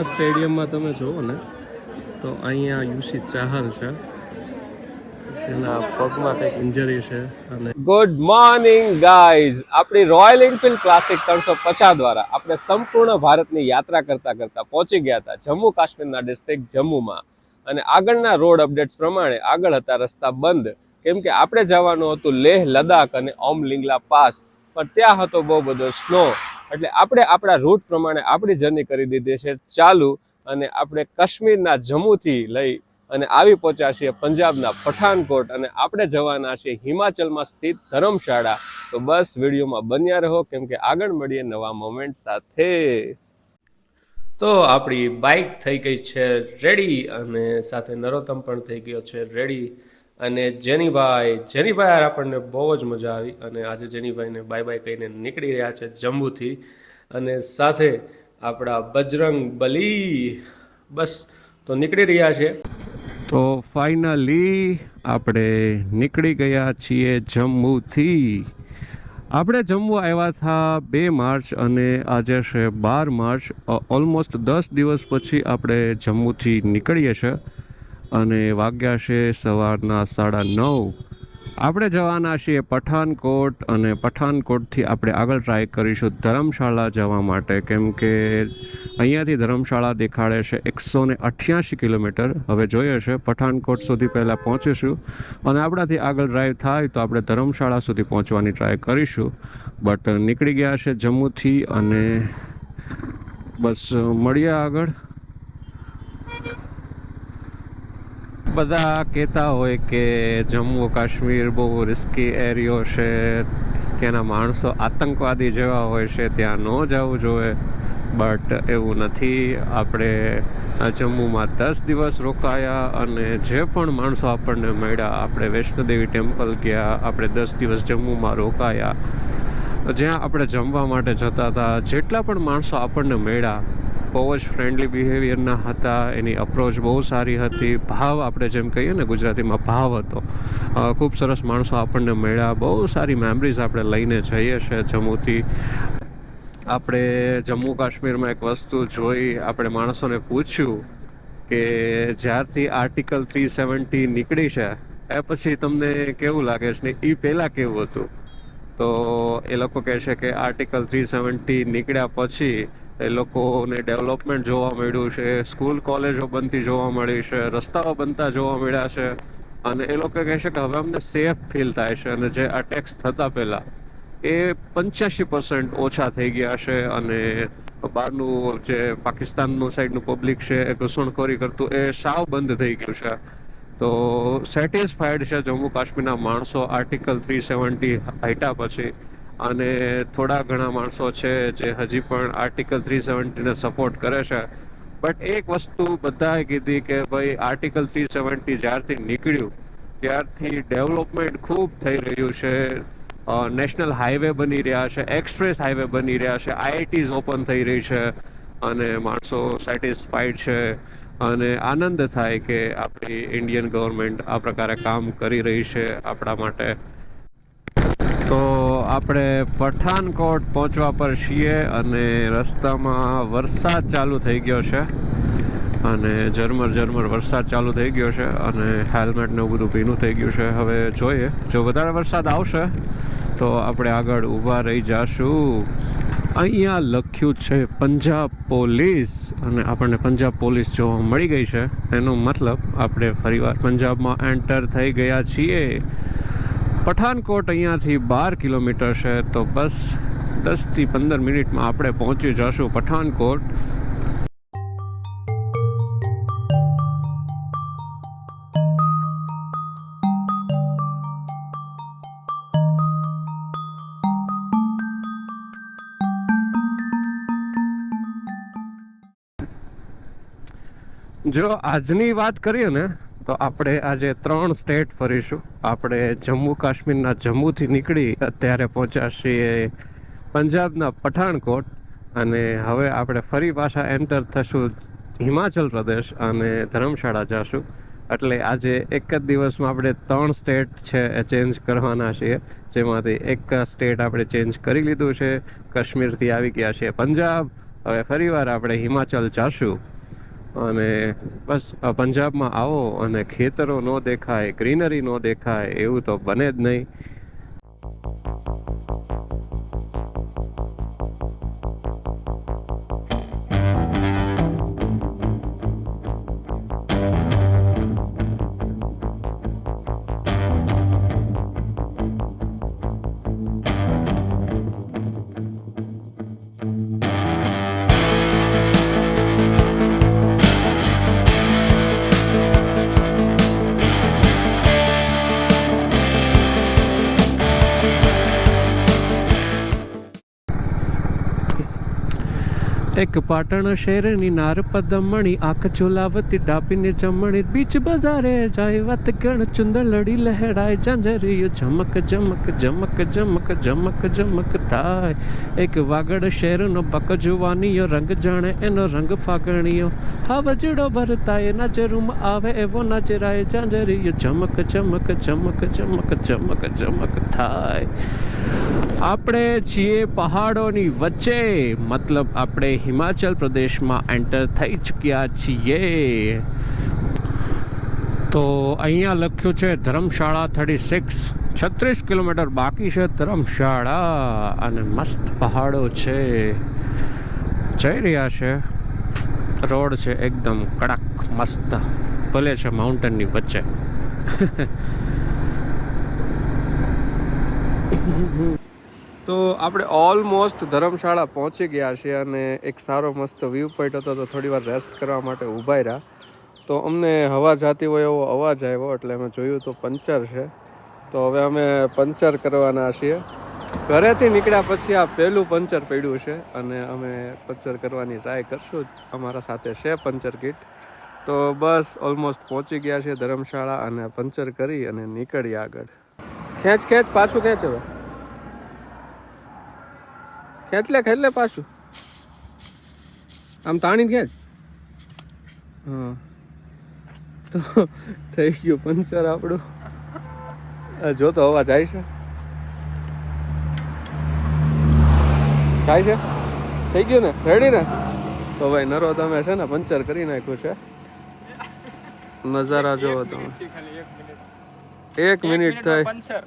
સ્ટેડિયમમાં તમે જુઓ ને, તો અહીંયા યુસી ચાહલ છે. યાત્રા કરતા કરતા પહોંચી ગયા હતા જમ્મુ કાશ્મીરના ડિસ્ટ્રિક્ટ જમ્મુમાં. અને આગળના રોડ અપડેટ્સ પ્રમાણે આગળ હતા રસ્તા બંધ. કેમ આપણે જવાનું હતું લેહ લદાખ અને ઓમ લિંગલા પાસ. પણ ત્યાં હતો બહુ બધો સ્નો એટલે આપણે આપણા રૂટ પ્રમાણે આપણી જર્ની કરી દીધી છે ચાલુ અને આપણે કાશ્મીરના જમ્મુથી લઈ અને આવી પહોંચ્યા પંજાબના પઠાનકોટ અને આપણે જવાના છીએ હિમાચલમાં સ્થિત ધર્મશાળા. તો બસ વિડીયોમાં બન્યા રહો, કેમ કે આગળ મળીએ નવા મોમેન્ટ સાથે. તો આપણી બાઇક થઈ ગઈ છે રેડી અને સાથે નરોત્તમ પણ થઈ ગયો છે રેડી અને જેનીભાઈ જેનીભાઈ યાર આપણને બહુ જ મજા આવી અને આજે જેનીભાઈને બાય બાય કહીને નીકળી રહ્યા છે જમ્મુથી. અને સાથે આપણા બજરંગ બલી બસ તો નીકળી રહ્યા છે. તો ફાઇનલી આપણે નીકળી ગયા છીએ જમ્મુથી. આપણે જમ્મુ આવ્યા હતા બે માર્ચ અને આજે છે બાર માર્ચ. ઓલમોસ્ટ દસ દિવસ પછી આપણે જમ્મુથી નીકળીએ છીએ અને વાગ્યા છે સવારના સાડા નવ. આપણે જવાના છીએ પઠાનકોટ અને પઠાનકોટથી આપણે આગળ ટ્રાય કરીશું ધર્મશાળા જવા માટે, કેમ કે અહીંયાથી ધર્મશાળા દેખાડે છે એકસો ને અઠ્યાસી કિલોમીટર. હવે જોઈએ છે પઠાનકોટ સુધી પહેલાં પહોંચીશું અને આપણાથી આગળ ડ્રાઈવ થાય તો આપણે ધર્મશાળા સુધી પહોંચવાની ટ્રાય કરીશું. બટ નીકળી ગયા છે જમ્મુથી અને બસ મળીએ આગળ. બધા કહેતા હોય કે જમ્મુ કાશ્મીર બહુ રિસ્કી એરિયો છે, ત્યાંના માણસો આતંકવાદી જેવા હોય છે, ત્યાં ન જવું જોઈએ. બટ એવું નથી. આપણે જમ્મુમાં દસ દિવસ રોકાયા અને જે પણ માણસો આપણને મળ્યા, આપણે વૈષ્ણોદેવી ટેમ્પલ ગયા, આપણે દસ દિવસ જમ્મુમાં રોકાયા, જ્યાં આપણે જમવા માટે જતા હતા, જેટલા પણ માણસો આપણને મળ્યા બહુ જ ફ્રેન્ડલી બિહેવિયરના હતા. એની અપ્રોચ બહુ સારી હતી. ભાવ આપણે જેમ કહીએ ને ગુજરાતીમાં ભાવ હતો. ખૂબ સરસ માણસો આપણને મળ્યા. બહુ સારી મેમરીઝ આપણે લઈને જઈએ છીએ જમ્મુથી. આપણે જમ્મુ કાશ્મીરમાં એક વસ્તુ જોઈ. આપણે માણસોને પૂછ્યું કે જ્યારથી આર્ટિકલ થ્રી સેવન્ટી નીકળી છે, એ પછી તમને કેવું લાગે છે ને એ પહેલાં કેવું હતું? તો એ લોકો કહે છે કે આર્ટિકલ થ્રી સેવન્ટી નીકળ્યા પછી એ લોકોને ડેવલપમેન્ટ જોવા મળ્યું છે, સ્કૂલ કોલેજો બનતી જોવા મળી છે, રસ્તાઓ બનતા જોવા મળ્યા છે. અને એ લોકો કહે છે કે હવે અમને સેફ ફીલ થાય છે અને જે અટેક્સ થતા પહેલાં એ પંચ્યાસી પર્સન્ટ ઓછા થઈ ગયા છે અને બહારનું જે પાકિસ્તાનનું સાઈડનું પબ્લિક છે, એ ઘૂસણખોરી કરતું, એ સાવ બંધ થઈ ગયું છે. તો સેટિસ્ફાઈડ છે જમ્મુ કાશ્મીરના માણસો આર્ટિકલ થ્રી સેવન્ટી હાઈટા પછી. અને થોડા ઘણા માણસો છે જે હજી પણ આર્ટિકલ થ્રી સેવન્ટીને સપોર્ટ કરે છે. બટ એક વસ્તુ બધાએ કીધી કે ભાઈ આર્ટિકલ થ્રી સેવન્ટી જ્યારથી નીકળ્યું, ત્યારથી ડેવલપમેન્ટ ખૂબ થઈ રહ્યું છે. નેશનલ હાઈવે બની રહ્યા છે એક્સપ્રેસ હાઈવે બની રહ્યા છે આઈઆઈટીઝ ઓપન થઈ રહી છે અને માણસો સેટિસ્ફાઈડ છે. અને આનંદ થાય કે આપણી ઇન્ડિયન ગવર્મેન્ટ આ પ્રકારે કામ કરી રહી છે આપણા માટે. તો આપણે પઠાનકોટ પહોંચવા પર છીએ અને રસ્તામાં વરસાદ ચાલુ થઈ ગયો છે. અને ઝરમર ઝરમર વરસાદ ચાલુ થઈ ગયો છે અને હેલ્મેટ ને એવું બધું ભીનું થઈ ગયું છે. હવે જોઈએ, જો વધારે વરસાદ આવશે તો આપણે આગળ ઊભા રહી જશું. અહીંયા લખ્યું છે પંજાબ પોલીસ અને આપણને પંજાબ પોલીસ જોવા મળી ગઈ છે. એનો મતલબ આપણે ફરીવાર પંજાબમાં એન્ટર થઈ ગયા છીએ. પઠાનકોટ અહીંયાથી બાર કિલોમીટર છે, તો બસ દસથી પંદર મિનિટમાં આપણે પહોંચી જશું પઠાનકોટ. જો આજની વાત કરીએ ને તો આપણે આજે ત્રણ સ્ટેટ ફરીશું. આપણે જમ્મુ કાશ્મીરના જમ્મુથી નીકળી અત્યારે પહોંચ્યા પંજાબના પઠાણકોટ. અને હવે આપણે ફરી પાછા એન્ટર થશું હિમાચલ પ્રદેશ અને ધર્મશાળા જશું. એટલે આજે એક જ દિવસમાં આપણે ત્રણ સ્ટેટ છે એ ચેન્જ કરવાના છીએ. જેમાંથી એક સ્ટેટ આપણે ચેન્જ કરી લીધું છે. કાશ્મીરથી આવી ગયા છીએ પંજાબ. હવે ફરીવાર આપણે હિમાચલ જાશું. અને બસ પંજાબમાં આવો અને ખેતરો ન દેખાય, ગ્રીનરી ન દેખાય, એવું તો બને જ નહીં. એક પાટણ શહેરની નાર પદમણી, આંખ ચોલાવતી ડાપીને જમણી, બીચ બજારે જાય વત ગણ ચુંદર લડી લહેરાય જાંજરીયો ઝમક ઝમક ઝમક ઝમક ઝમક ઝમક થાય. એક વાગડ શહેરનો બક જુવાનીયો, રંગ જાણે એનો રંગ ફાગણીયો. હાવજડો ભરતાય નજરમાં આવે એવો નજરાય જાંજરીયો ઝમક ઝમક ઝમક ઝમક ઝમક ઝમક થાય. આપણે છીએ પહાડોની વચ્ચે. મતલબ આપણે હિમાચલ પ્રદેશમાં એન્ટર થઈ ચૂક્યા છીએ. તો અહીંયા લખ્યું છે, ધર્મશાળા થર્ટી સિક્સ છત્રીસ કિલોમીટર બાકી છે ધર્મશાળા. અને મસ્ત પહાડો છે. જઈ રહ્યા છે. રોડ છે એકદમ કડક, મસ્ત. ભલે છે માઉન્ટેનની વચ્ચે. તો આપણે ઓલમોસ્ટ ધર્મશાળા પહોંચી ગયા છીએ અને એક સારો મસ્ત વ્યૂ પોઈન્ટ હતો તો થોડી વાર રેસ્ટ કરવા માટે ઊભા રહ્યા. તો અમને હવા જાતી હોય એવો અવાજ આવ્યો એટલે અમે જોયું તો પંચર છે. તો હવે અમે પંચર કરવાના છીએ. ઘરેથી નીકળ્યા પછી આ પહેલું પંચર પડ્યું છે અને અમે પંચર કરવાની ટ્રાય કરશું જ. અમારા સાથે છે પંચર કિટ. તો બસ ઓલમોસ્ટ પહોંચી ગયા છે ધર્મશાળા અને પંચર કરી અને નીકળ્યા આગળ. ખેંચ ખેંચ, પાછું ખેંચ હવે. ખેંચ લે પાછું. આમ તાણી ખેંચ. હા. તો થઈ ગયું પંચર આપણું. આ જો તો હવા જાય છે. જાય છે? થઈ ગયું ને? રેડી ને? તો ભાઈ નરો તમે છે ને પંચર કરી નાખ્યું છે. નજારા જોવો તમે. એક મિનિટ થાય. પંચર.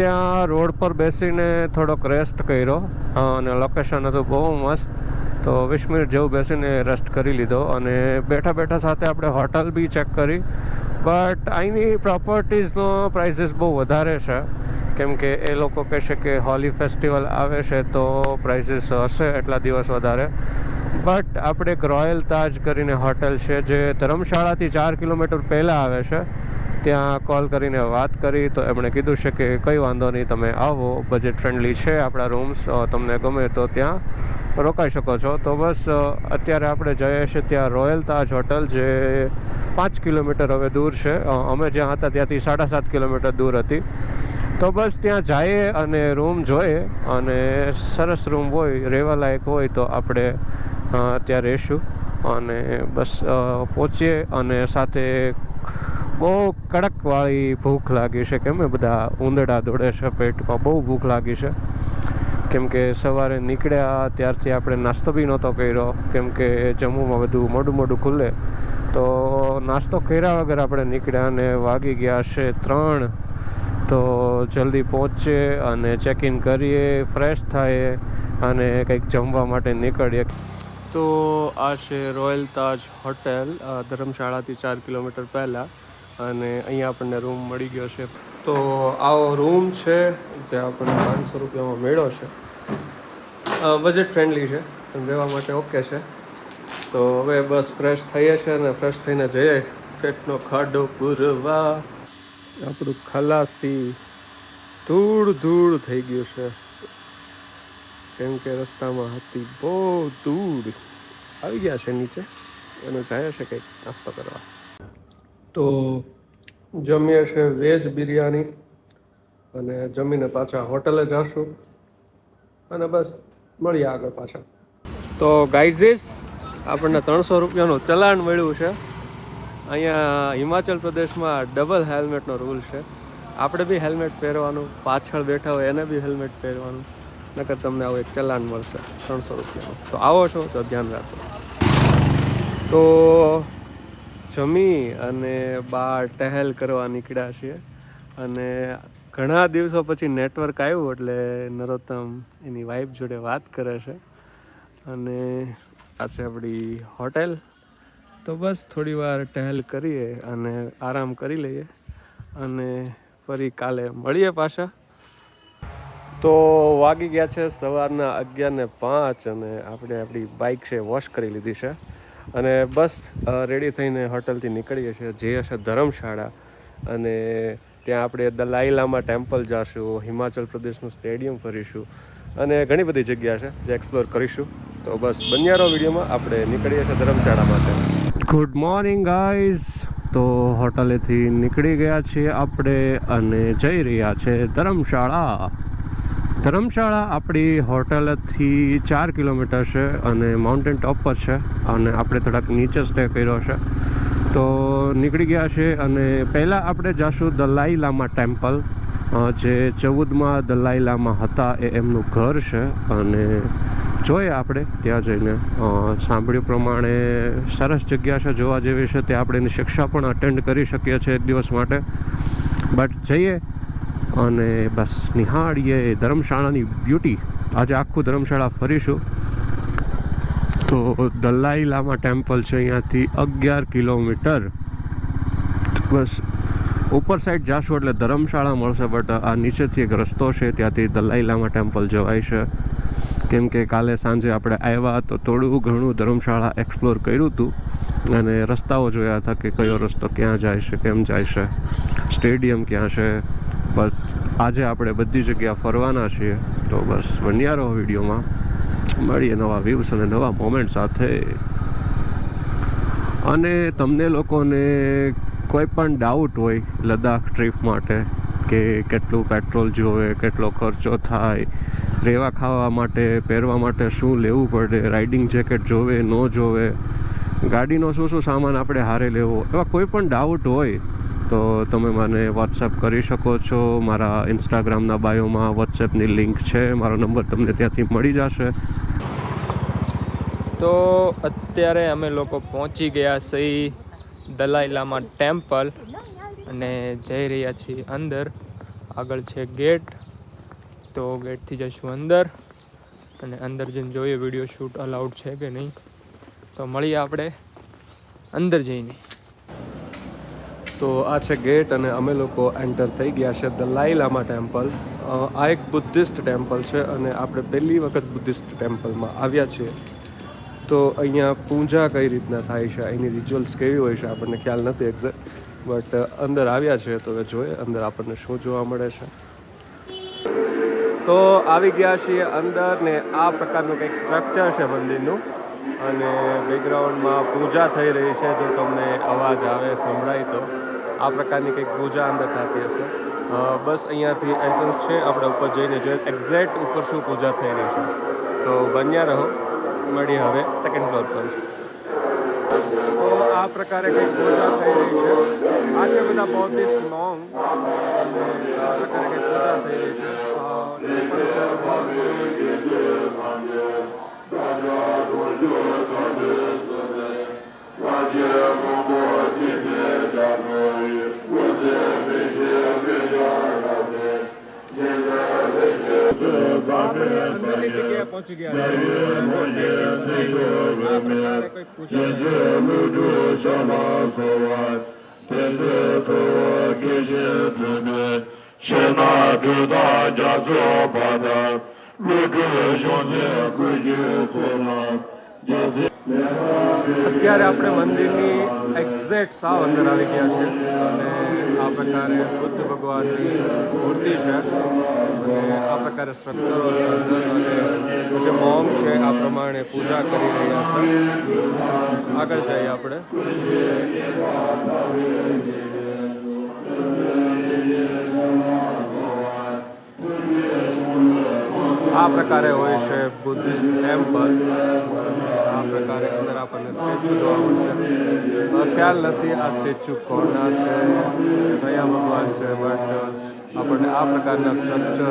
ત્યાં રોડ પર બેસીને થોડોક રેસ્ટ કર્યો. અને લોકેશન હતું બહુ મસ્ત. તો મિનિટ જેવું બેસીને રેસ્ટ કરી લીધો અને બેઠા બેઠા સાથે આપણે હોટલ બી ચેક કરી. બટ અહીંની પ્રોપર્ટીઝનો પ્રાઇસીસ બહુ વધારે છે. કેમ કે એ લોકો કહેશે કે હોલી ફેસ્ટિવલ આવે છે તો પ્રાઇસીસ હશે એટલા દિવસ વધારે. બટ આપણે એક રોયલ તાજ કરીને હોટલ છે જે ધર્મશાળાથી ચાર કિલોમીટર પહેલાં આવે છે. ત્યાં કોલ કરીને વાત કરી તો એમણે કીધું છે કે કંઈ વાંધો નહીં, તમે આવો બજેટ ફ્રેન્ડલી છે આપણા રૂમ્સ તમને ગમે તો ત્યાં રોકાઈ શકો છો. તો બસ અત્યારે આપણે જઈએ છીએ ત્યાં રોયલ તાજ હોટલ જે પાંચ કિલોમીટર હવે દૂર છે. અમે જ્યાં હતા ત્યાંથી સાડા સાત કિલોમીટર દૂર હતી. તો બસ ત્યાં જઈએ અને રૂમ જોઈએ અને સરસ રૂમ હોય રહેવા લાયક હોય તો આપણે ત્યાં રહીશું. અને બસ પહોંચીએ અને સાથે બહુ કડકવાળી ભૂખ લાગી છે કેમ બધા ઉંદડા દોડે છે પેટમાં બહુ ભૂખ લાગી છે. કેમ કે સવારે નીકળ્યા ત્યારથી આપણે નાસ્તો બી નહોતો કર્યો. કેમ કે જમ્મુમાં બધું મોડું મોડું ખુલે. તો નાસ્તો કર્યા વગર આપણે નીકળ્યા અને વાગી ગયા છે ત્રણ. તો જલ્દી પહોંચીએ અને ચેક ઇન કરીએ ફ્રેશ થાય અને કંઈક જમવા માટે નીકળીએ. તો આ છે રોયલ તાજ હોટેલ ધર્મશાળાથી ચાર કિલોમીટર પહેલાં. અને અહીંયા આપણને રૂમ મળી ગયો છે. તો આવો રૂમ છે, જે આપણને પાંચસો રૂપિયામાં મેળો છે. બજેટ ફ્રેન્ડલી છે રહેવા માટે ઓકે છે. તો હવે બસ ફ્રેશ થઈએ છે અને ફ્રેશ થઈને જઈએ. પેટનો ખાડો પૂરવા. આપણું ખલાસી ધૂળ ધૂળ થઈ ગયું છે. કેમ કે રસ્તામાં હતી બહુ ધૂળ. આવી ગયા છે નીચે. અને જાય છે કંઈક નાસ્તો કરવા. તો જમીએ છે વેજ બિરયાની અને જમીને પાછા હોટલે જશું અને બસ મળીએ આગળ પાછા. તો ગાઈઝીસ આપણને ત્રણસો રૂપિયાનું ચલાણ મળ્યું છે. અહીંયા હિમાચલ પ્રદેશમાં ડબલ હેલ્મેટનો રૂલ છે. આપણે બી હેલ્મેટ પહેરવાનું, પાછળ બેઠા હોય એને બી હેલ્મેટ પહેરવાનું, નકર તમને આવું એક ચલાણ મળશે, ત્રણસો રૂપિયાનું. તો આવો છો, તો ધ્યાન રાખો. તો જમી અને બહાર ટહેલ કરવા નીકળ્યા છીએ. અને ઘણા દિવસો પછી નેટવર્ક આવ્યું એટલે નરોત્તમ એની વાઈફ જોડે વાત કરે છે. અને આ છે આપણી હોટેલ તો બસ થોડી વાર ટહેલ કરીએ અને આરામ કરી લઈએ. અને ફરી કાલે મળીએ પાછા. તો વાગી ગયા છે સવારના અગિયાર ને પાંચ અને આપણે આપણી બાઇક છે વોશ કરી લીધી છે. અને બસ રેડી થઈને હોટલથી નીકળીએ છીએ. જે હશે ધર્મશાળા. અને ત્યાં આપણે દલાઈ લામા ટેમ્પલ જઈશું હિમાચલ પ્રદેશનું સ્ટેડિયમ ફરીશું, અને ઘણી બધી જગ્યા છે જે એક્સપ્લોર કરીશું. તો બસ, બન્યારો વિડીયોમાં આપણે નીકળીએ છીએ ધર્મશાળા માટે. ગુડ મોર્નિંગ ગાઈઝ તો હોટલેથી નીકળી ગયા છીએ આપણે અને જઈ રહ્યા છે ધર્મશાળા. ધર્મશાળા આપણી હોટલથી ચાર કિલોમીટર છે અને માઉન્ટેન ટોપ પર છે અને આપણે થોડાક નીચે સ્ટે કર્યો છે. તો નીકળી ગયા છે અને પહેલાં આપણે જાશું દલાઈ લામા ટેમ્પલ જે ચૌદમાં દલાઈ લામા હતા એ એમનું ઘર છે અને જોઈએ આપણે ત્યાં જઈને સાંભળ્યું પ્રમાણે સરસ જગ્યા છે, જોવા જેવી છે, ત્યાં આપણે એની શિક્ષા પણ અટેન્ડ કરી શકીએ છીએ એક દિવસ માટે. બટ જઈએ અને બસ નિહાળીએ ધર્મશાળાની બ્યુટી આજે આખું ધર્મશાળા ફરીશું તો દલાઈ લામા ટેમ્પલ છે અહીંયાથી અગિયાર કિલોમીટર. બસ ઉપર સાઈડ જાશું એટલે ધર્મશાળા મળશે બટ આ નીચેથી એક રસ્તો છે, ત્યાંથી દલાઈ લામા ટેમ્પલ જવાય છે. કેમ કે કાલે સાંજે આપણે આવ્યા તો થોડું ઘણું ધર્મશાળા એક્સપ્લોર કર્યું હતું. અને રસ્તાઓ જોયા હતા કે કયો રસ્તો ક્યાં જાય છે, કેમ જાય છે, સ્ટેડિયમ ક્યાં છે બસ આજે આપણે બધી જગ્યા ફરવાના છીએ. તો બસ બન્યા વિડીયોમાં. મળીએ નવા વ્યૂઝ અને નવા મોમેન્ટ સાથે. અને તમને લોકોને કોઈ પણ ડાઉટ હોય લદ્દાખ ટ્રીપ માટે કે કેટલું પેટ્રોલ જોવે, કેટલો ખર્ચો થાય, રહેવા ખાવા માટે, પહેરવા માટે શું લેવું પડે રાઇડિંગ જેકેટ જોવે, ન જોવે, ગાડીનો શું શું સામાન આપણે હારે લેવો, એવા કોઈ પણ ડાઉટ હોય તો તમે મને વોટ્સએપ કરી શકો છો. મારા ઇન્સ્ટાગ્રામના બાયોમાં વોટ્સએપની લિંક છે. મારો નંબર તમને ત્યાંથી મળી જશે. તો અત્યારે અમે લોકો પહોંચી ગયા સહી દલાઈ લામા ટેમ્પલ અને જઈ રહ્યા છીએ અંદર. આગળ છે ગેટ. તો ગેટથી જઈશું અંદર. અને અંદર જઈને જોઈએ વીડિયો શૂટ અલાઉડ છે કે નહીં. તો મળીએ આપણે અંદર જઈને. તો આ છે ગેટ અને અમે લોકો એન્ટર થઈ ગયા છે દલાઈ લામા ટેમ્પલ આ એક બુદ્ધિસ્ટ ટેમ્પલ છે અને આપણે પહેલી વખત બુદ્ધિસ્ટ ટેમ્પલમાં આવ્યા છીએ. તો અહીંયા પૂજા કઈ રીતના થાય છે, એની રિચ્યુઅલ્સ કેવી હોય છે આપણને ખ્યાલ નથી એક્ઝેક્ટ બટ અંદર આવ્યા છે તો જોઈએ, અંદર આપણને શું જોવા મળે છે. તો આવી ગયા છીએ અંદર ને આ પ્રકારનું કંઈક સ્ટ્રક્ચર છે મંદિરનું. અને બેકગ્રાઉન્ડમાં પૂજા થઈ રહી છે, જો તમને અવાજ આવે, સંભળાય તો. આ પ્રકારની કંઈક પૂજા અંદર થતી હશે. બસ અહીંયાથી એન્ટ્રન્સ છે, આપણે ઉપર જઈને જોઈએ એક્ઝેક્ટ ઉપર શું પૂજા થઈ રહી છે. તો બન્યા રહો, મળીએ હવે સેકન્ડ ફ્લોર પર. તો આ પ્રકારે કંઈક પૂજા થઈ રહી છે. આ છે બધા બૌદ્ધિસ્ટ મોંગ આ પૂજા થઈ રહી છે. Temple છે. અંદરની જગ્યાએ પહોંચી ગયા છે. આ પ્રકારે કંઈક પૂજા થઈ રહી છે. અત્યારે આપણે મંદિરની એક્ઝેક્ટ સાવ અંદર આવી ગયા છે અને આ પ્રકારે બુદ્ધ ભગવાનની મૂર્તિ છે. અને આ પ્રકારે સ્ટ્રક્ચરો અંદર જે મોમ છે, આ પ્રમાણે પૂજા કરી રહ્યા છે. આગળ જઈએ આપણે. આ પ્રકારે હોય છે બુદ્ધિસ્ટ ટેમ્પલ. આ પ્રકારે અંદર આપણને સ્ટેચ્યુ જોવા મળશે ખ્યાલ નથી આ સ્ટેચ્યુ કોના છે, કયા ભગવાન છે બટ આપણને આ પ્રકારના સ્ટ્રક્ચર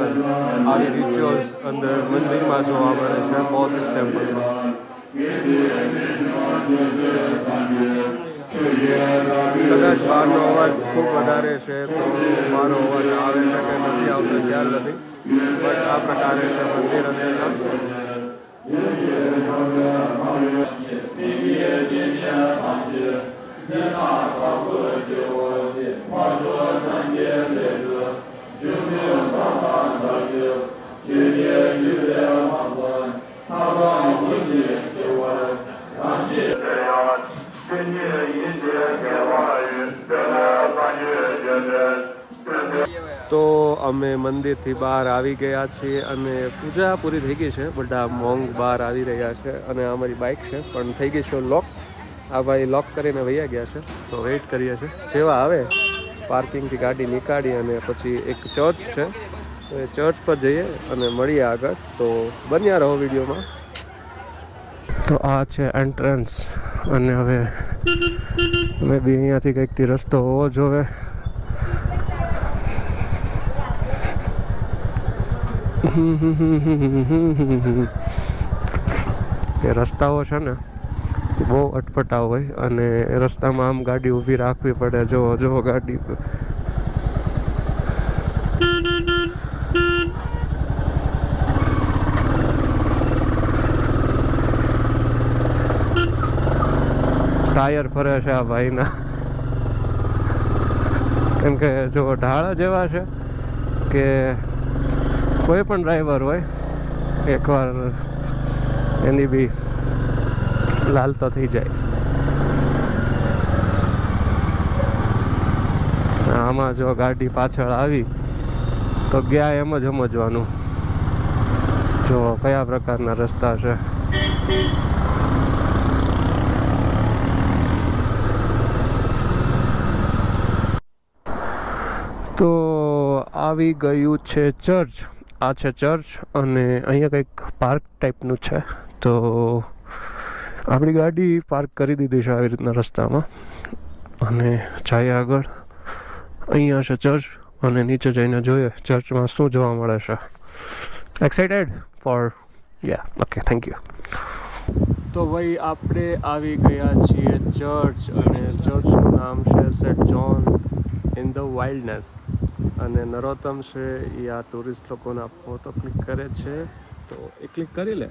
આવી રિચ્યુઅલ્સ અંદર મંદિરમાં જોવા મળે છે બૌદ્ધિસ્ટ ટેમ્પલમાં કદાચ બહારનો અવાજ ખૂબ વધારે છે, તો મારો અવાજ આવે છે કે નથી આવતો, ખ્યાલ નથી. બટ આ પ્રકારે છે મંદિર અંદરના 军舰上面，满是战舰；敌敌面，满是铁打的部。我，说，战舰列阵，军令万，大军军舰序列万岁。他把你的救恩，他谢罪啊，给你一切，化的甘愿。તો અમે મંદિરથી બહાર આવી ગયા છીએ અને પૂજા પૂરી થઈ ગઈ છે. બધા મોંગ બહાર આવી રહ્યા છે અને અમારી બાઇક છે, પણ થઈ ગઈ છે લોક. આ ભાઈ લોક કરીને વૈયા ગયા છે, તો વેઇટ કરીએ છીએ. જેવા આવે, પાર્કિંગથી ગાડી નીકાળી અને પછી એક ચર્ચ છે. એ ચર્ચ પર જઈએ અને મળીએ આગળ. તો બન્યા રહો વિડીયોમાં. તો આ છે એન્ટ્રન્સ અને હવે મેં બી અહીંયાથી કંઈકથી રસ્તો હોવો જોવે. એ રસ્તાઓ છે ને, બહુ અટપટા હોય અને રસ્તામાં આમ ગાડી ઊભી રાખવી પડે. જો જો ગાડી. ટાયર ફરે છે આ ભાઈના. કેમ કે જો ઢાળા જેવા છે કે કોઈ પણ ડ્રાઈવર હોય, એકવાર એની બી લાલ તો થઈ જાય. આમાં જો ગાડી પાછળ આવી, તો ગયા એમ જ સમજવાનું, જો કયા પ્રકારના રસ્તા છે. તો આવી ગયું છે ચર્ચ. આ છે ચર્ચ અને અહીંયા કંઈક પાર્ક ટાઈપનું છે. તો આપણી ગાડી પાર્ક કરી દીધી છે આવી રીતના રસ્તામાં. અને જઈએ આગળ. અહીંયા છે ચર્ચ અને નીચે જઈને જોઈએ ચર્ચમાં શું જોવા મળે છે. Excited for yeah okay thank you તો ભાઈ આપણે આવી ગયા છીએ ચર્ચ અને ચર્ચનું નામ છે saint John in the wildness. અને નરોત્તમ છે એ આ ટુરિસ્ટ લોકોના ફોટો ક્લિક કરે છે. તો એ ક્લિક કરી લે,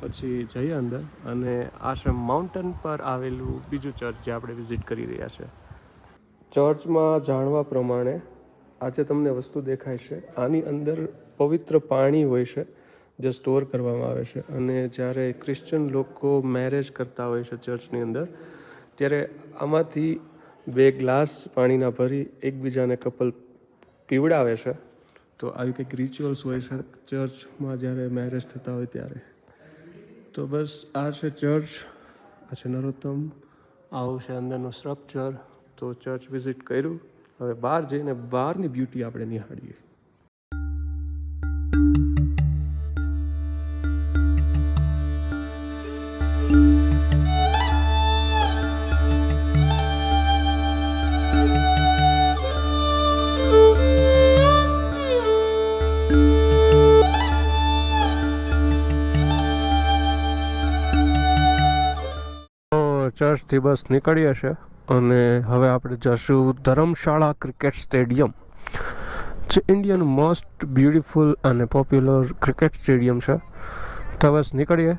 પછી જઈએ અંદર અને આશ્રમ માઉન્ટેન પર આવેલું બીજું ચર્ચ જે આપણે વિઝિટ કરી રહ્યા છે. ચર્ચમાં જાણવા પ્રમાણે આજે તમને વસ્તુ દેખાય છે. આની અંદર પવિત્ર પાણી હોય છે, જે સ્ટોર કરવામાં આવે છે. અને જ્યારે ક્રિશ્ચન લોકો મેરેજ કરતા હોય છે ચર્ચની અંદર, ત્યારે આમાંથી બે ગ્લાસ પાણીના ભરી એકબીજાને કપલ પીવડાવે છે. તો આવી કંઈક રિચ્યુઅલ્સ હોય છે ચર્ચમાં જ્યારે મેરેજ થતા હોય ત્યારે. તો બસ આ છે ચર્ચ આ છે નરોત્તમ. આવું છે અંદરનું સ્ટ્રક્ચર તો ચર્ચ વિઝિટ કર્યું. હવે બહાર જઈને બહારની બ્યુટી આપણે નિહાળીએ. ચર્ચથી બસ નીકળીએ છે અને હવે આપણે જશું ધર્મશાળા ક્રિકેટ સ્ટેડિયમ, જે ઇન્ડિયન મોસ્ટ બ્યુટિફુલ અને પોપ્યુલર ક્રિકેટ સ્ટેડિયમ છે. તો બસ નીકળીએ.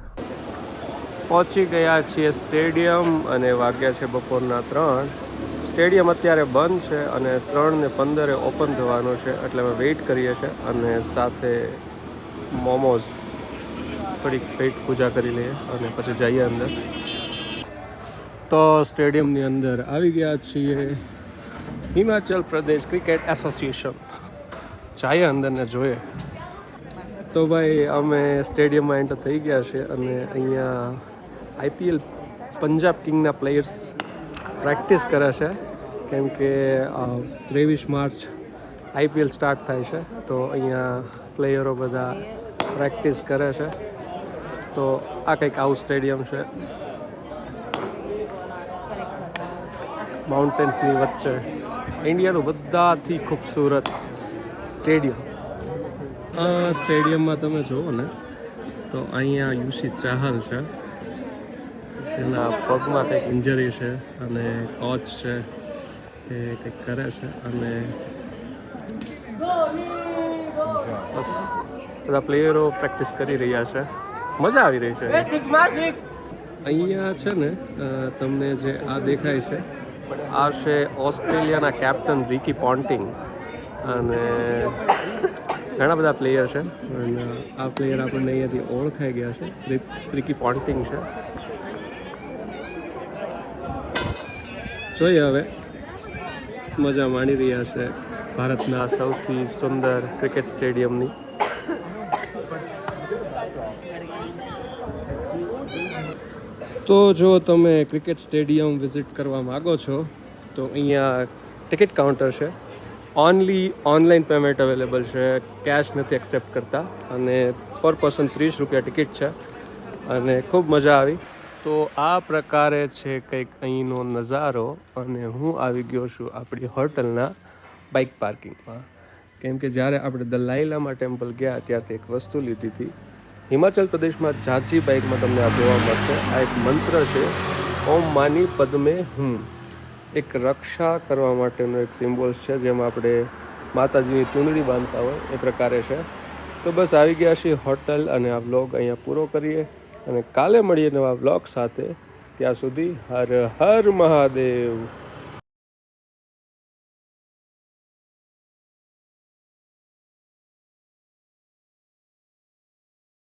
પહોંચી ગયા છીએ સ્ટેડિયમ અને વાગ્યા છે બપોરના ત્રણ. સ્ટેડિયમ અત્યારે બંધ છે અને ત્રણ ને પંદરે ઓપન થવાનું છે એટલે અમે વેઇટ કરીએ છીએ અને સાથે મોમોઝ, થોડીક પેટ પૂજા કરી લઈએ અને પછી જઈએ અંદર. તો સ્ટેડિયમની અંદર આવી ગયા છીએ. Himachal Pradesh cricket association. જઈએ અંદરને જોઈએ. તો ભાઈ, અમે સ્ટેડિયમમાં એન્ટર થઈ ગયા છે અને અહીંયા આઈપીએલ પંજાબ કિંગના પ્લેયર્સ પ્રેક્ટિસ કરે છે. કેમ કે ત્રેવીસ માર્ચ આઈપીએલ સ્ટાર્ટ થાય છે. તો અહીંયા પ્લેયરો બધા પ્રેક્ટિસ કરે છે. તો આ કંઈક આવું સ્ટેડિયમ છે. માઉન્ટેન્સની વચ્ચે. ઇન્ડિયાનું બધાથી ખૂબસૂરત સ્ટેડિયમ આ સ્ટેડિયમમાં તમે જુઓ ને તો અહીંયા યુસી ચાહલ છે. જેના પગમાં કંઈક ઇન્જરી છે અને કોચ છે એ કંઈક કરે છે અને બસ બધા પ્લેયરો પ્રેક્ટિસ કરી રહ્યા છે. મજા આવી રહી છે. અહીંયા છે ને તમને જે આ દેખાય છે આ છે ઓસ્ટ્રેલિયાના કેપ્ટન રિકી પોન્ટિંગ. અને ઘણા બધા પ્લેયર છે. અને આ પ્લેયર આપણને અહીંયાથી ઓળખાઈ ગયા છે. રિકી પોન્ટિંગ છે. જોઈએ હવે. મજા માણી રહ્યા છે ભારતના સૌથી સુંદર ક્રિકેટ સ્ટેડિયમની. તો જો તમે ક્રિકેટ સ્ટેડિયમ વિઝિટ કરવા માગો છો, તો અહીંયા ટિકિટ કાઉન્ટર છે. ઓનલી ઓનલાઈન પેમેન્ટ અવેલેબલ છે. કેશ નથી એક્સેપ્ટ કરતા અને પર પર્સન ત્રીસ રૂપિયા ટિકિટ છે. અને ખૂબ મજા આવી. તો આ પ્રકારે છે કંઈક અહીંનો નજારો અને હું આવી ગયો છું આપણી હોટલના બાઇક પાર્કિંગમાં કેમ કે જ્યારે આપણે દલાઈલામાં ટેમ્પલ ગયા ત્યારથી એક વસ્તુ લીધી હતી. હિમાચલ પ્રદેશમાં ઝાંસી બાઇકમાં તમને આ જોવા મળશે. આ એક મંત્ર છે, ઓમ માની પદ્મે હું એક રક્ષા કરવા માટેનો એક સિમ્બોલ્સ છે, જેમાં આપણે માતાજીની ચૂંદડી બાંધતા હોય, એ પ્રકારે છે. તો બસ આવી ગયા છીએ હોટલ અને આ વ્લોગ અહીંયા પૂરો કરીએ અને કાલે મળીએ નવા વ્લોગ સાથે. ત્યાં સુધી હર હર મહાદેવ.